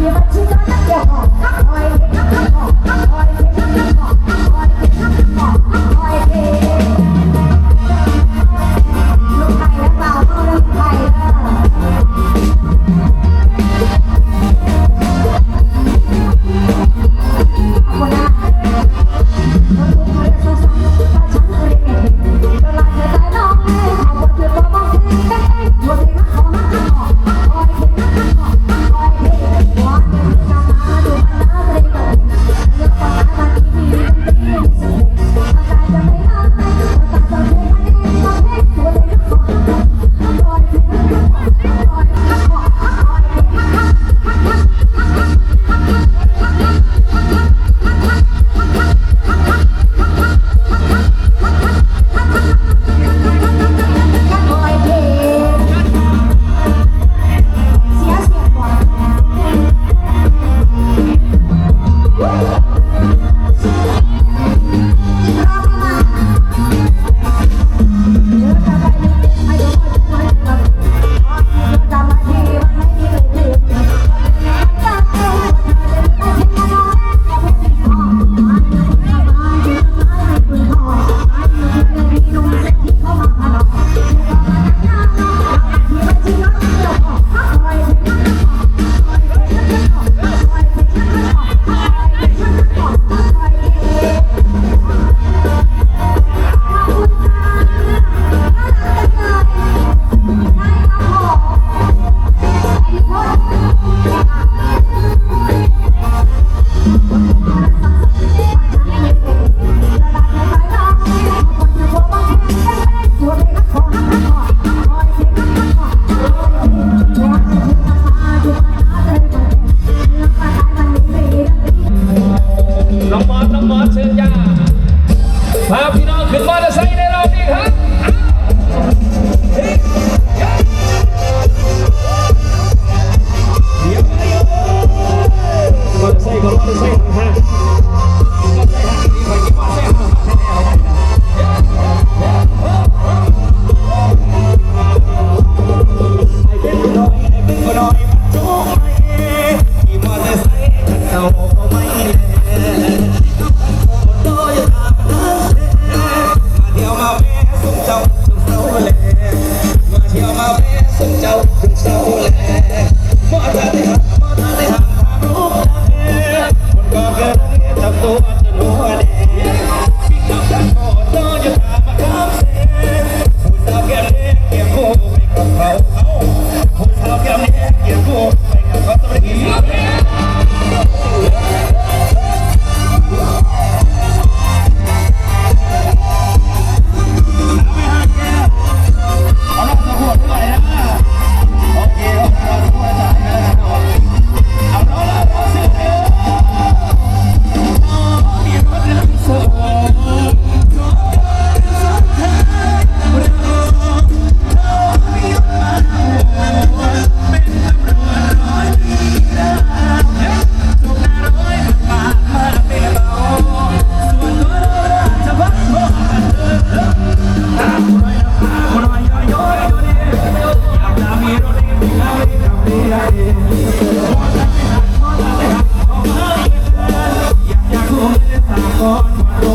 别把鸡蛋给我。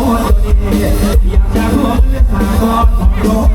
อยากจะรู้เรื่องสากลของโลก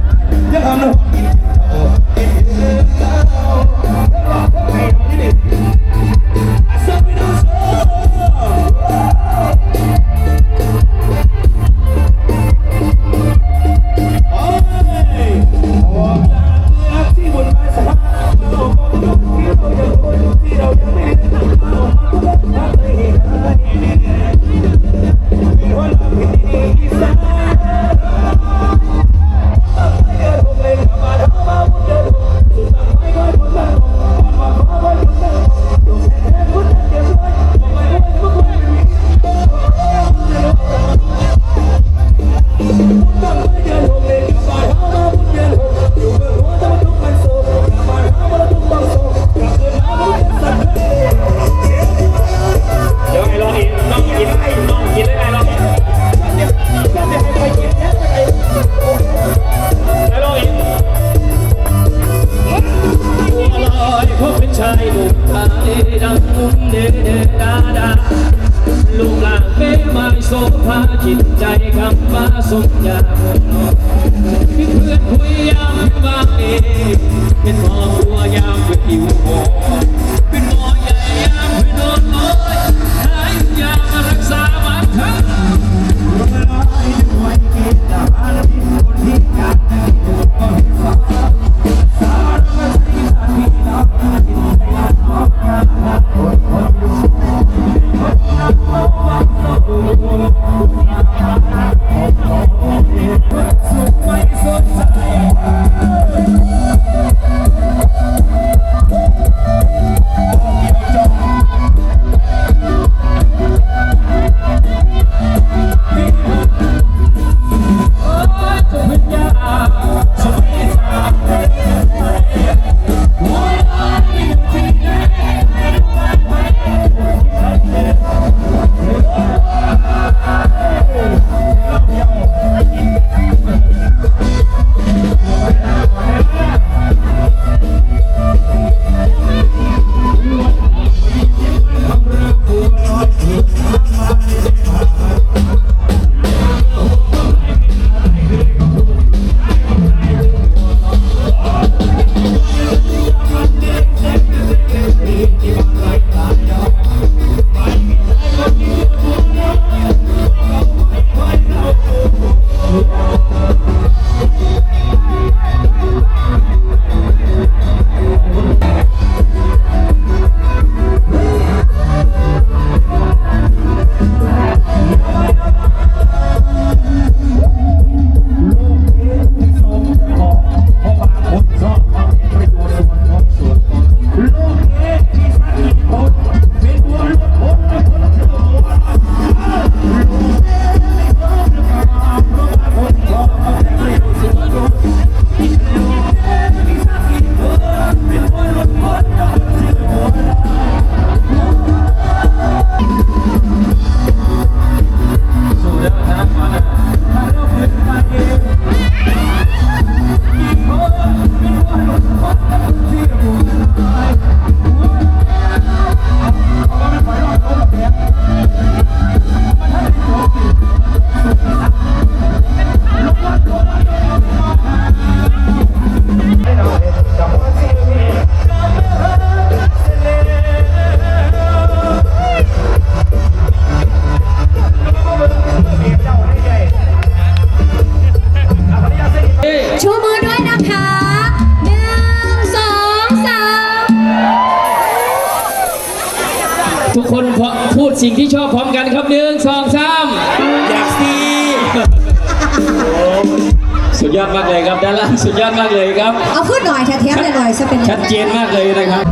สุดยอดมากเลยครับ เอาพูดหน่อยแท้ๆหน่อยๆจะเป็นชัดเจนมากเลยนะครับ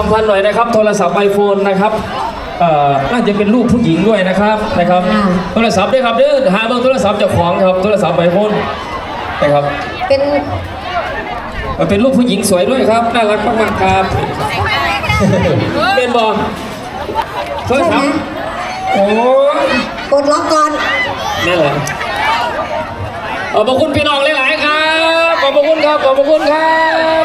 สัมพันธ์หน่อยนะครับ โทรศัพท์ไอโฟนนะครับเอ่อน่าจะเป็นรูปผู้หญิงด้วยนะครับนะครับโทรศัพท์ด้วยครับเด้อหาเบอร์โทรศัพท์เจ้าของครับโทรศัพท์ไอโฟนนะครับเป็นมันเป็นรูปผู้หญิงสวยด้วยครับน่ารักมากๆครับเป็นบอลโทรศัพท์โอ้ยกดล็อกก่อน นั่นแหละขอบพระคุณพี่น้องหลายๆครับขอบพระคุณครับขอบพระคุณครับ